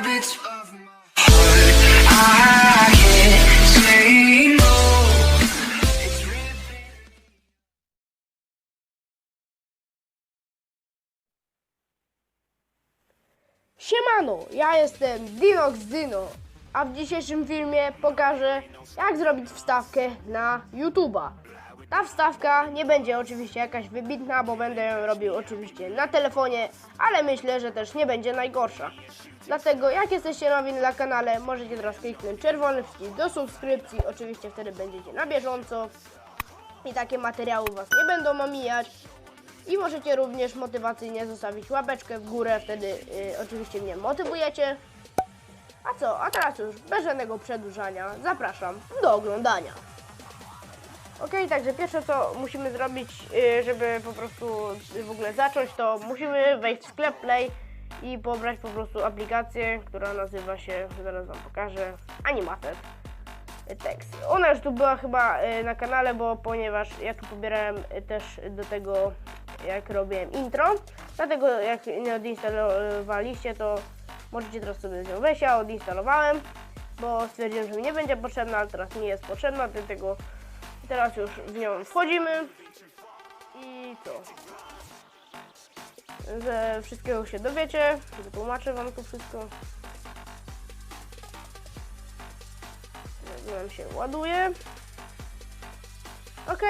habits of no. Siemano, ja jestem Dinox Dino, a w dzisiejszym filmie pokażę jak zrobić wstawkę na YouTube'a. Ta wstawka nie będzie oczywiście jakaś wybitna, bo będę ją robił oczywiście na telefonie, ale myślę, że też nie będzie najgorsza. Dlatego jak jesteście nowi na kanale, możecie teraz kliknąć czerwony przycisk do subskrypcji, oczywiście wtedy będziecie na bieżąco i takie materiały Was nie będą omijać. I możecie również motywacyjnie zostawić łapeczkę w górę, wtedy y, oczywiście mnie motywujecie. A co? A teraz już bez żadnego przedłużania zapraszam do oglądania. Ok, także pierwsze co musimy zrobić, y, żeby po prostu w ogóle zacząć, to musimy wejść w sklep Play i pobrać po prostu aplikację, która nazywa się, zaraz Wam pokażę, Animated tekst. Ona już tu była chyba y, na kanale, bo ponieważ ja tu pobierałem y, też do tego, jak robiłem intro. Dlatego jak nie odinstalowaliście, to możecie teraz sobie nią wejść. Ja odinstalowałem, bo stwierdziłem, że mi nie będzie potrzebna, ale teraz mi jest potrzebna, dlatego teraz już w nią wchodzimy. I co? Ze wszystkiego się dowiecie. Wytłumaczę wam to wszystko. nam się ładuje. Ok,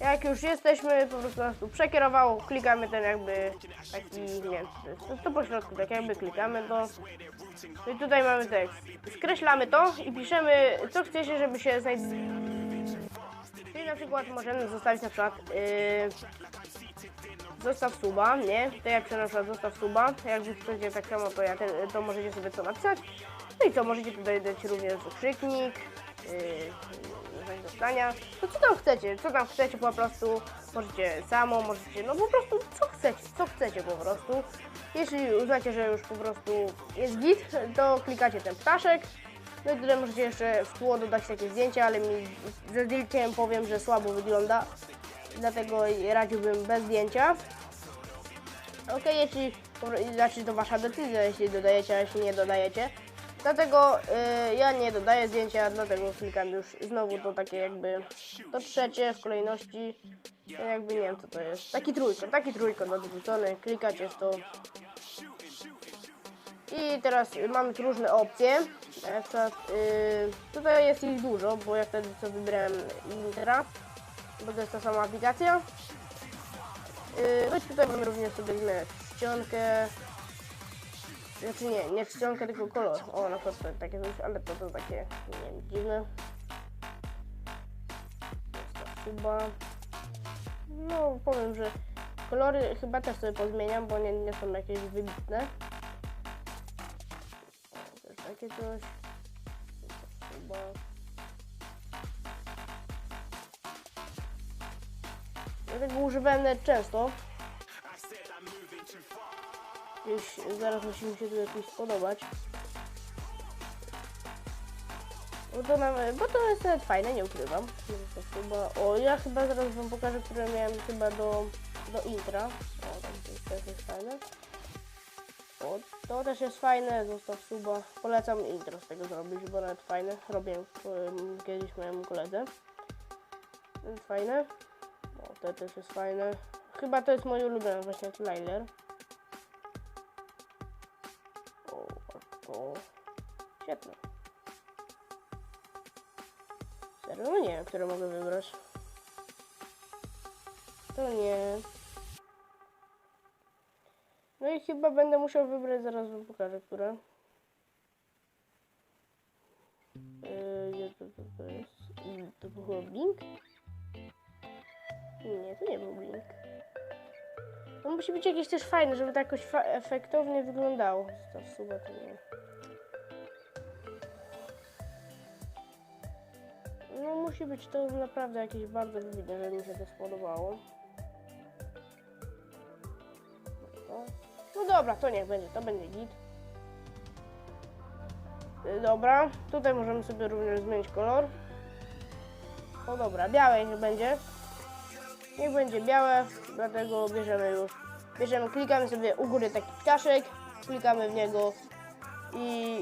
jak już jesteśmy, po prostu nas tu przekierowało, klikamy ten jakby taki, nie wiem, to to, po tak jakby klikamy to. No i tutaj mamy tekst. Skreślamy to i piszemy, co chcecie, żeby się znajdowało. Czyli na przykład możemy zostawić na przykład yy, zostaw suba, nie? To ja piszę na przykład zostaw suba. Jak wy tak samo, to, ja te, to możecie sobie to napisać. No i co, możecie tutaj dać również wykrzyknik, yy, dostania. To co tam chcecie, co tam chcecie po prostu. Możecie samo, możecie, no po prostu co chcecie, co chcecie po prostu. Jeśli uznacie, że już po prostu jest git, to klikacie ten ptaszek. No i tutaj możecie jeszcze w tło dodać takie zdjęcia, ale mi ze zdjęciem powiem, że słabo wygląda. Dlatego radziłbym bez zdjęcia. Ok, jeśli, znaczy to wasza decyzja, jeśli dodajecie, a jeśli nie dodajecie. Dlatego y, ja nie dodaję zdjęcia, dlatego klikam już znowu to takie jakby to trzecie w kolejności. To jakby nie wiem co to jest. Taki trójkąt, taki trójkąt odwrócony, klikacie w to. I teraz mamy tu różne opcje. Na y, tutaj jest ich dużo, bo ja wtedy co wybrałem Intra, bo to jest ta sama aplikacja. Yy, no i tutaj mamy również sobie zmieniać czcionkę. Znaczy nie, nie czcionkę, tylko kolor. O, na przykład takie coś, ale to, to takie, nie wiem, dziwne. Chyba... No, powiem, że kolory chyba też sobie pozmieniam, bo nie, nie są jakieś wybitne. Też takie coś. Chyba... Ja tego używałem nawet często. Gdzieś zaraz musi mi się tu jakiś spodobać. Bo to, nawet, bo to jest nawet fajne, nie ukrywam. O, ja chyba zaraz wam pokażę, które miałem chyba do, do intra. O, tam to też jest fajne. O, to też jest fajne, zostaw suba. Polecam intro z tego zrobić, bo nawet fajne. Robię em, kiedyś mojemu koledze. Fajne. O, to też jest fajne. Chyba to jest mój ulubiony właśnie trailer. O, to... Świetne. Serio? No nie wiem, które mogę wybrać. To nie. No i chyba będę musiał wybrać, zaraz wam pokażę, które. Yy, to, to, to jest? To był chyba Blink? Nie, to nie był Blink. To musi być jakieś też fajne, żeby to jakoś fa- efektownie wyglądało. Zostaw suba, to nie. No musi być to naprawdę jakieś bardzo wybitne, żeby mi się to spodobało. No, no dobra, to niech będzie, to będzie git. Y, Dobra, tutaj możemy sobie również zmienić kolor. O dobra, białe niech będzie. Niech będzie białe, dlatego bierzemy już. Bierzemy, klikamy sobie u góry taki ptaszek, klikamy w niego i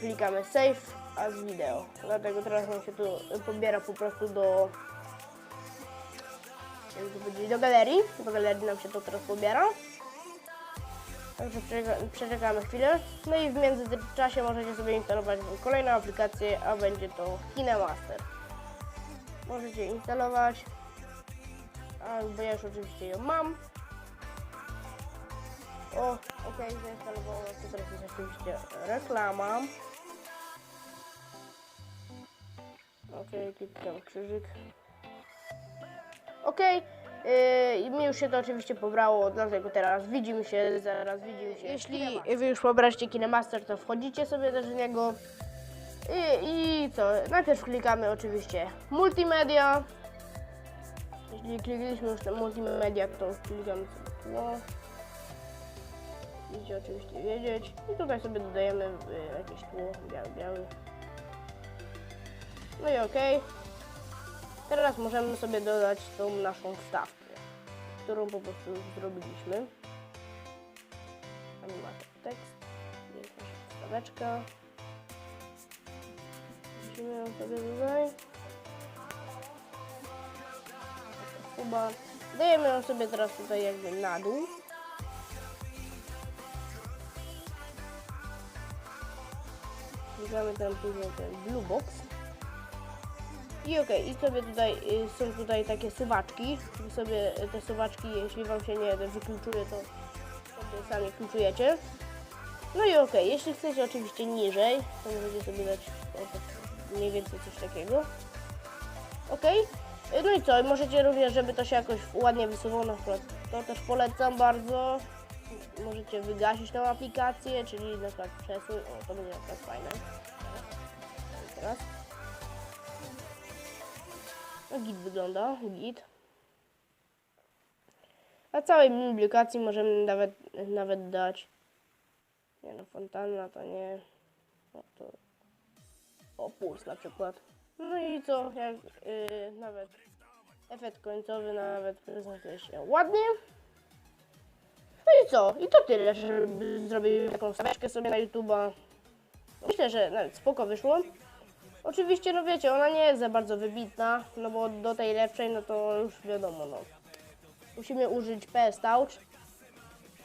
klikamy save as video. Dlatego teraz nam się tu pobiera po prostu do do galerii. Do galerii nam się to teraz pobiera. Także przeczeka- przeczekamy chwilę. No i w międzyczasie możecie sobie instalować kolejną aplikację, a będzie to KineMaster. Możecie instalować, a bo ja już oczywiście ją mam. O, ok, zainstalowałem, to teraz jest oczywiście reklama. Ok, klikam krzyżyk. Ok, yy, mi już się to oczywiście pobrało, dlatego teraz widzimy się, zaraz widzimy się. Jeśli wy już pobraliście KineMaster, to wchodzicie sobie w niego. I, I co? Najpierw klikamy oczywiście multimedia. Jeśli klikliśmy już na multimedia, to klikamy sobie tło. Musicie oczywiście wiedzieć. I tutaj sobie dodajemy y, jakieś tło, biały, biały. No i okej. Teraz możemy sobie dodać tą naszą wstawkę, którą po prostu już zrobiliśmy. Animator tekst, jest nasza wstaweczka. Musimy ją sobie tutaj. Chyba dajemy ją sobie teraz tutaj jakby na dół. Klikamy tam później ten blue box. I okej, i sobie tutaj y, są tutaj takie suwaczki. Wy sobie te suwaczki, jeśli wam się nie wykluczuje, to sobie sami kluczujecie. No i okej, jeśli chcecie oczywiście niżej, to możecie sobie dać tak mniej więcej coś takiego. Okej. Y, No i co, możecie również, żeby to się jakoś ładnie wysuwało, na przykład to też polecam bardzo. Możecie wygasić tą aplikację, czyli na przykład przesuń, o to będzie na przykład fajne. Teraz. No git wygląda, git. A całej publikacji możemy nawet, nawet dać. Nie no, fontanna to nie. No to. O, puls na przykład. No i co, jak yy, nawet efekt końcowy nawet prezentuje się ładnie. No i co? I to tyle, żeby zrobić taką staweczkę sobie na YouTube'a. Myślę, że nawet spoko wyszło. Oczywiście, no wiecie, ona nie jest za bardzo wybitna, no bo do tej lepszej, no to już wiadomo, no. Musimy użyć PS Touch,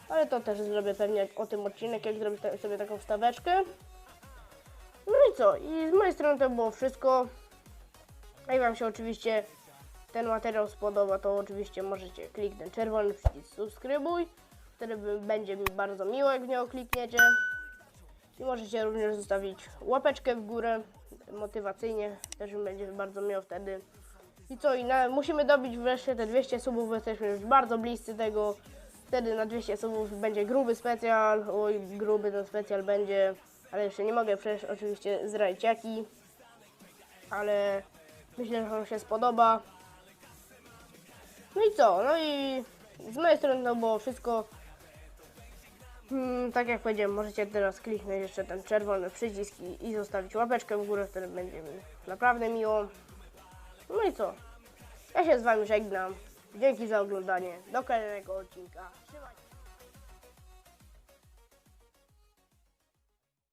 ale to też zrobię pewnie o tym odcinek, jak zrobić ta- sobie taką wstaweczkę. No i co? I z mojej strony to było wszystko. Jak Wam się oczywiście ten materiał spodoba, to oczywiście możecie kliknąć czerwony przycisk subskrybuj. Wtedy będzie mi bardzo miło, jak w niego klikniecie. I możecie również zostawić łapeczkę w górę motywacyjnie, też mi będzie bardzo miło wtedy. I co, i na, musimy dobić wreszcie te 200 subów, jesteśmy już bardzo bliscy tego. Wtedy na 200 subów będzie gruby specjal, oj gruby to specjal będzie, ale jeszcze nie mogę przecież oczywiście zdradzić jaki. Ale myślę, że Wam się spodoba. No i co, no i z mojej strony to było wszystko. Hmm, tak jak powiedziałem, możecie teraz kliknąć jeszcze ten czerwony przycisk i, i zostawić łapeczkę w górę, wtedy będzie mi naprawdę miło. No i co? Ja się z Wami żegnam. Dzięki za oglądanie. Do kolejnego odcinka.